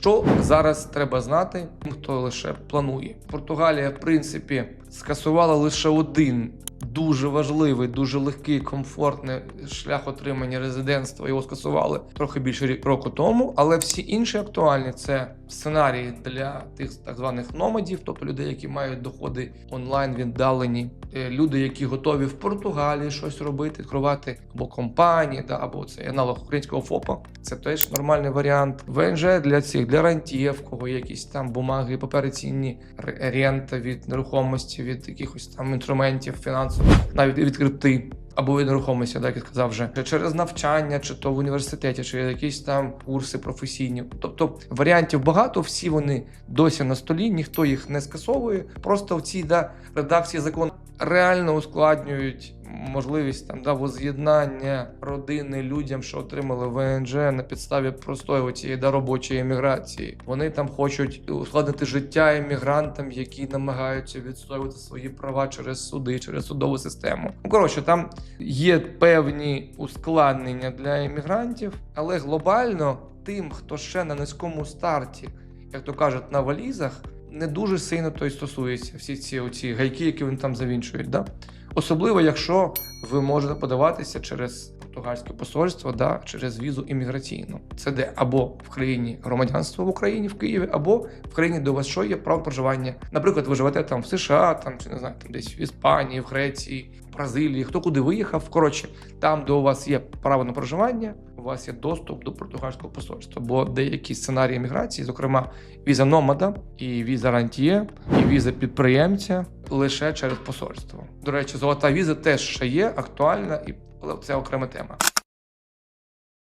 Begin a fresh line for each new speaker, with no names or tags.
Що зараз треба знати, хто лише планує? Португалія, в принципі, скасувала лише один дуже важливий, дуже легкий, комфортний шлях отримання резидентства. Його скасували трохи більше року тому. Але всі інші актуальні це сценарії для тих так званих номадів, тобто людей, які мають доходи онлайн віддалені, Е, люди, які готові в Португалії щось робити, відкривати або компанії, да, або це аналог українського ФОПа. Це теж нормальний варіант. ВНЖ для цих для рантів, кого якісь там бумаги, папери цінні, ре- рента від нерухомості, від якихось там інструментів фінансових, навіть відкритий. Або від нерухомості, як я сказав вже через навчання, чи то в університеті, чи якісь там курси професійні. Тобто варіантів багато, всі вони досі на столі, ніхто їх не скасовує. Просто в цій да, редакції закону реально ускладнюють можливість там да, воз'єднання родини людям, що отримали ВНЖ на підставі простої цієї да, робочої еміграції. Вони там хочуть ускладнити життя емігрантам, які намагаються відстоювати свої права через суди, через судову систему. Ну коротше, там є певні ускладнення для емігрантів, але глобально тим, хто ще на низькому старті, як то кажуть, на валізах. Не дуже сильно то й стосується всі ці оці гайки, які вони там завінчують. Да? Особливо, якщо ви можете подаватися через португальське посольство, да, через візу імміграційну. Це де або в країні громадянство в Україні, в Києві, або в країні, у вас що є право проживання. Наприклад, ви живете там в США, там чи не знаю, там десь в Іспанії, в Греції, в Бразилії, хто куди виїхав. Коротше, там, де у вас є право на проживання, у вас є доступ до португальського посольства. Бо деякі сценарії міграції, зокрема віза номада, і віза рантіє, і віза підприємця лише через посольство. До речі, золота віза теж ще є актуальна, і це окрема тема.